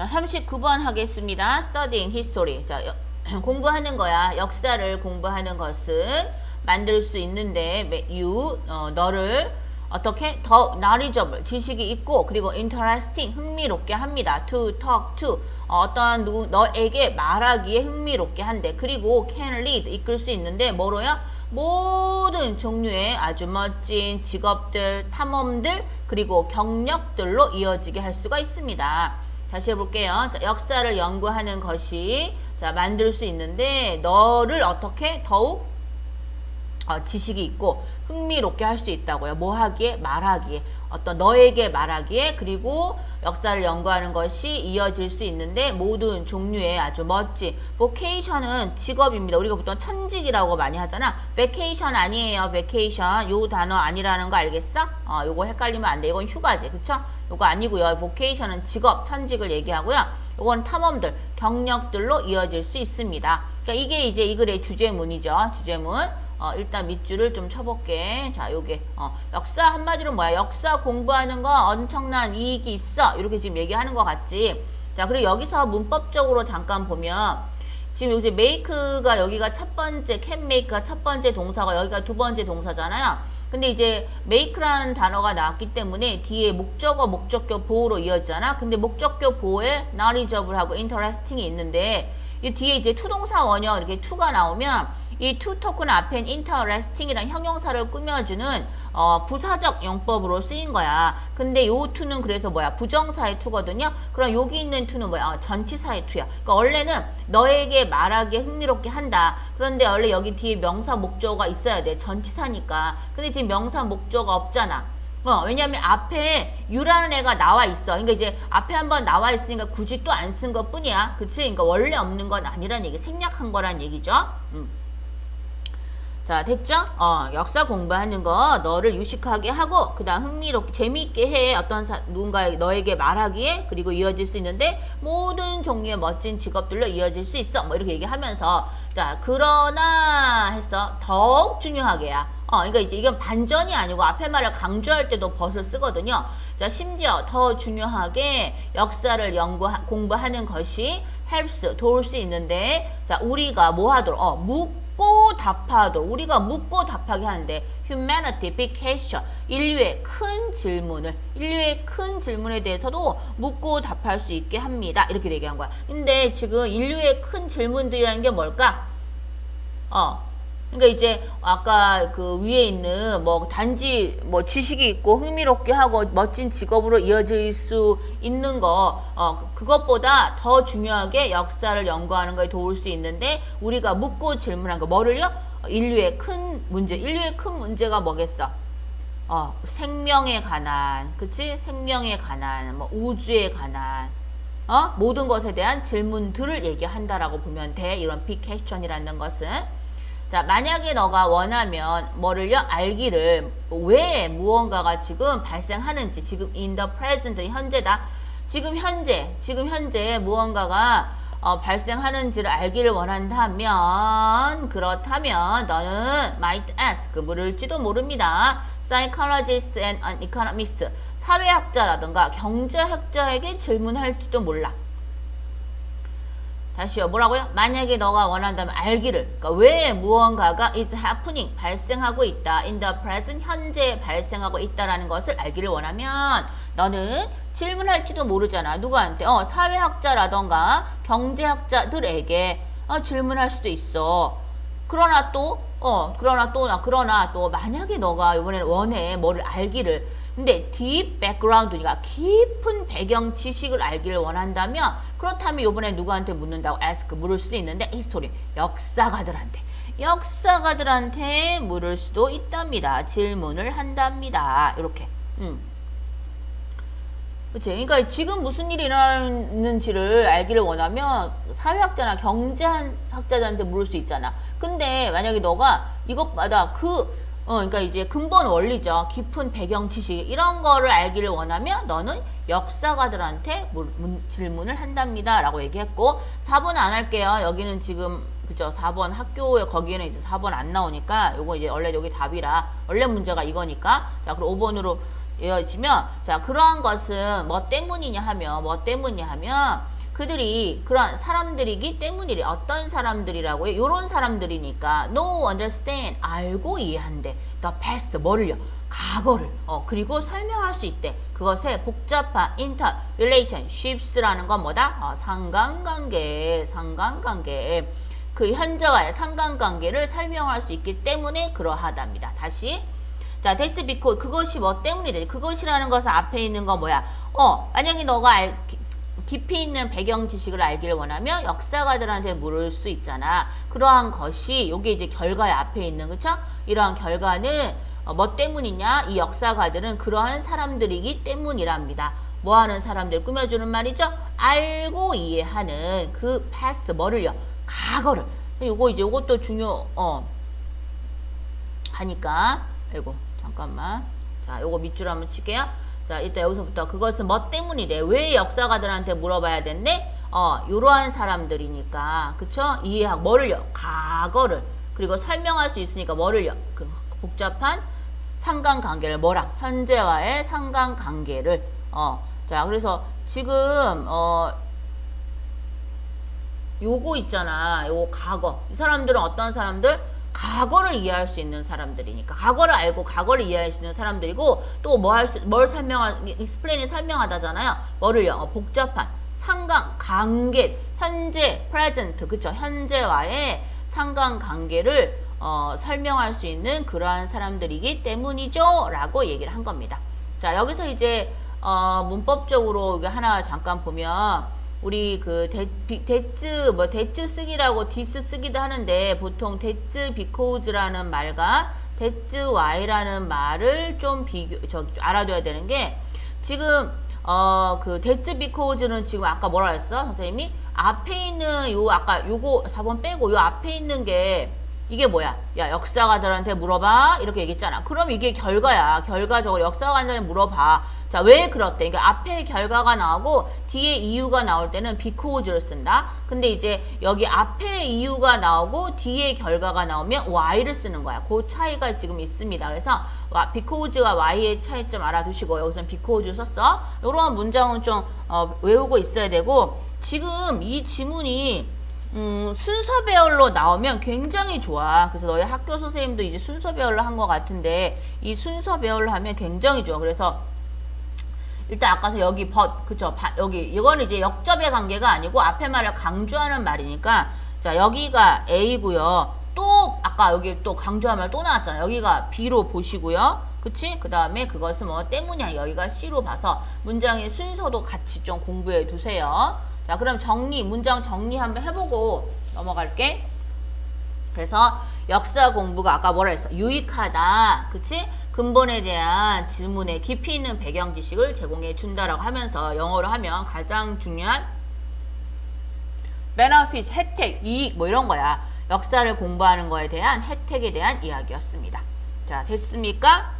자, 39번 하겠습니다. Studying history. 자, 여- 공부하는 거야. 역사를 공부하는 것은 만들 수 있는데, 매- you, 어, 너를 어떻게 더 knowledgeable, 지식이 있고, 그리고 interesting, 흥미롭게 합니다. to talk to, 어, 떤 누구, 너에게 말하기에 흥미롭게 한대. 그리고 can lead, 이끌 수 있는데, 뭐로요? 모든 종류의 아주 멋진 직업들, 탐험들, 그리고 경력들로 이어지게 할 수가 있습니다. 다시 해볼게요. 자, 역사를 연구하는 것이 자, 만들 수 있는데 너를 어떻게 더욱 어, 지식이 있고 흥미롭게 할 수 있다고요. 뭐 하기에? 말하기에. 어떤 너에게 말하기에 그리고 역사를 연구하는 것이 이어질 수 있는데 모든 종류의 아주 멋진 vocation은 직업입니다. 우리가 보통 천직이라고 많이 하잖아. vacation 아니에요. vacation 요 단어 아니라는 거 알겠어? 어, 요거 헷갈리면 안 돼. 이건 휴가지. 그쵸? 요거 아니고요. vocation은 직업, 천직을 얘기하고요. 요건 탐험들, 경력들로 이어질 수 있습니다. 그러니까 이게 이제 이 글의 주제문이죠. 주제문. 어, 일단 밑줄을 좀 쳐볼게. 자, 요게, 어, 역사 한마디로 뭐야? 역사 공부하는 거 엄청난 이익이 있어. 이렇게 지금 얘기하는 것 같지? 자, 그리고 여기서 문법적으로 잠깐 보면, 지금 여기 make가 여기가 첫 번째, can make가 첫 번째 동사가 여기가 두 번째 동사잖아요. 근데 이제 make라는 단어가 나왔기 때문에 뒤에 목적어, 목적격 보호로 이어지잖아. 근데 목적격 보호에 knowledgeable하고 interesting이 있는데, 이 뒤에 이제 투동사 원형 이렇게 to가 나오면 이 to 토큰 앞엔 interesting이란 형용사를 꾸며주는 어, 부사적 용법으로 쓰인 거야. 근데 요 to는 그래서 뭐야? 부정사의 to거든요. 그럼 여기 있는 to는 뭐야? 어, 전치사의 to야. 그러니까 원래는 너에게 말하기에 흥미롭게 한다. 그런데 원래 여기 뒤에 명사 목적어가 있어야 돼. 전치사니까. 근데 지금 명사 목적어가 없잖아. 어, 왜냐면 앞에 유라는 애가 나와 있어. 그러니까 이제 앞에 한번 나와 있으니까 굳이 또 안 쓴 것 뿐이야. 그치? 그러니까 원래 없는 건 아니란 얘기, 생략한 거란 얘기죠. 음. 자, 됐죠? 어, 역사 공부하는 거 너를 유식하게 하고, 그 다음 흥미롭게, 재미있게 해. 어떤 사, 누군가 너에게 말하기에, 그리고 이어질 수 있는데, 모든 종류의 멋진 직업들로 이어질 수 있어. 뭐 이렇게 얘기하면서, 자, 그러나 해서 더욱 중요하게야. 어, 그러니까 이제 이건 반전이 아니고 앞에 말을 강조할 때도 벗을 쓰거든요. 자, 심지어 더 중요하게 역사를 연구, 공부하는 것이 helps, 도울 수 있는데, 자, 우리가 뭐 하도록, 어, 묻고 답하도록, 우리가 묻고 답하게 하는데, humanity, big question, 인류의 큰 질문을, 인류의 큰 질문에 대해서도 묻고 답할 수 있게 합니다. 이렇게 얘기한 거야. 근데 지금 인류의 큰 질문들이라는 게 뭘까? 어, 그러니까 이제 아까 그 위에 있는 뭐 단지 뭐 지식이 있고 흥미롭게 하고 멋진 직업으로 이어질 수 있는 거, 어, 그것보다 더 중요하게 역사를 연구하는 거에 도울 수 있는데 우리가 묻고 질문한 거 뭐를요? 어, 인류의 큰 문제, 인류의 큰 문제가 뭐겠어? 어, 생명에 관한, 그치? 생명에 관한, 뭐 우주에 관한, 어? 모든 것에 대한 질문들을 얘기한다라고 보면 돼. 이런 빅 퀘스천이라는 것은. 자, 만약에 너가 원하면 뭐를요? 알기를 왜 무언가가 지금 발생하는지 지금 in the present 현재다. 지금 현재, 지금 현재 무언가가 어, 발생하는지를 알기를 원한다면 그렇다면 너는 might ask 물을지도 모릅니다. psychologist and an economist 사회학자라든가 경제학자에게 질문할지도 몰라. 다시요. 뭐라고요? 만약에 너가 원한다면 알기를. 그러니까 왜 무언가가 is happening 발생하고 있다. in the present 현재 발생하고 있다라는 것을 알기를 원하면 너는 질문할지도 모르잖아. 누구한테? 어, 사회학자라던가 경제학자들에게 어, 질문할 수도 있어. 그러나 또 어, 그러나 또 나 그러나 또 만약에 너가 이번에 원해 뭐를 알기를 근데 deep background니까 깊은 배경 지식을 알기를 원한다면 그렇다면 이번에 누구한테 묻는다고 ask 물을 수도 있는데 history 역사가들한테 역사가들한테 물을 수도 있답니다. 질문을 한답니다. 이렇게. 음. 그치? 그러니까 지금 무슨 일이 일어나는지를 알기를 원하면 사회학자나 경제학자들한테 물을 수 있잖아. 근데 만약에 너가 이것마다 그, 어, 그러니까 이제 근본 원리죠. 깊은 배경 지식, 이런 거를 알기를 원하면 너는 역사가들한테 질문을 한답니다. 라고 얘기했고, 4번 안 할게요. 여기는 지금, 그죠? 4번 학교에 거기에는 이제 4번 안 나오니까, 요거 이제 원래 여기 답이라, 원래 문제가 이거니까. 자, 그럼 5번으로 이어지면 자 그러한 것은 뭐 때문이냐 하면 뭐 때문이냐 하면 그들이 그런 사람들이기 때문이래 어떤 사람들이라고요? 요런 사람들이니까 no understand 알고 이해한대 the past 뭐를요? 과거를 어 그리고 설명할 수 있대 그것에 복잡한 inter relationships라는 건 뭐다? 어, 상관관계 상관관계 그 현재와의 상관관계를 설명할 수 있기 때문에 그러하답니다 다시 자, that's because 그것이 뭐 때문이래. 그것이라는 것은 앞에 있는 거 뭐야? 어, 만약에 너가 알, 기- 깊이 있는 배경 지식을 알기를 원하면 역사가들한테 물을 수 있잖아. 그러한 것이 요게 이제 결과의 앞에 있는 그쵸? 이러한 결과는 어, 뭐 때문이냐? 이 역사가들은 그러한 사람들이기 때문이랍니다. 뭐 하는 사람들 꾸며주는 말이죠? 알고 이해하는 그 past 뭐를요? 과거를. 요거 이제 요것도 중요 어 하니까 아이고 잠깐만 자 요거 밑줄 한번 칠게요 자 일단 여기서부터 그것은 뭐 때문이래? 왜 역사가들한테 물어봐야 된대 어 이러한 사람들이니까. 그쵸? 이해하고 뭐를요 과거를. 그리고 설명할 수 있으니까 뭐를요 그 복잡한 상관관계를 뭐랑 현재와의 상관관계를. 어 자 그래서 지금 어 요거 있잖아. 요거 과거. 이 사람들은 어떤 사람들? 과거를 이해할 수 있는 사람들이니까. 과거를 알고 과거를 이해할 수 있는 사람들이고 또 뭐 할 수, 뭘 설명할, 익스플레인이 설명하다잖아요. 뭐를요? 어, 복잡한 상관, 관계, 현재, 프레젠트, 그쵸? 현재와의 상관 관계를 어, 설명할 수 있는 그러한 사람들이기 때문이죠. 라고 얘기를 한 겁니다. 자, 여기서 이제 어, 문법적으로 이게 하나 잠깐 보면 우리 그 대, 비, 대츠 뭐 대츠 쓰기라고 디스 쓰기도 하는데 보통 대츠 비코즈라는 말과 대츠 와이라는 말을 좀 비교 저 알아둬야 되는 게 지금 어그 대츠 비코즈는 지금 아까 뭐라 했어 선생님이 앞에 있는 요 아까 요거 4번 빼고 요 앞에 있는 게 이게 뭐야? 야, 역사가들한테 물어봐. 이렇게 얘기했잖아. 그럼 이게 결과야. 결과적으로 역사가들한테 물어봐. 자, 왜 그렇대? 그러니까 앞에 결과가 나오고 뒤에 이유가 나올 때는 because를 쓴다. 근데 이제 여기 앞에 이유가 나오고 뒤에 결과가 나오면 why를 쓰는 거야. 그 차이가 지금 있습니다. 그래서 와, because가 why의 차이점 알아두시고 여기서는 because 썼어. 이런 문장은 좀 어, 외우고 있어야 되고 지금 이 지문이 음, 순서 배열로 나오면 굉장히 좋아. 그래서 너희 학교 선생님도 이제 순서 배열로 한 것 같은데 이 순서 배열로 하면 굉장히 좋아. 그래서 일단 아까서 여기 벗 그쵸 바, 여기 이거는 이제 역접의 관계가 아니고 앞에 말을 강조하는 말이니까 자 여기가 A고요. 또 아까 여기 또 강조한 말 또 나왔잖아요. 여기가 B로 보시고요. 그치? 그 다음에 그것은 뭐 때문이야. 여기가 C로 봐서 문장의 순서도 같이 좀 공부해 두세요. 자, 그럼 정리, 문장 정리 한번 해보고 넘어갈게. 그래서 역사 공부가 아까 뭐라 했어? 유익하다. 그치? 근본에 대한 질문에 깊이 있는 배경 지식을 제공해 준다라고 하면서 영어로 하면 가장 중요한 benefit, 혜택, 이익 뭐 이런 거야. 역사를 공부하는 거에 대한 혜택에 대한 이야기였습니다. 자, 됐습니까?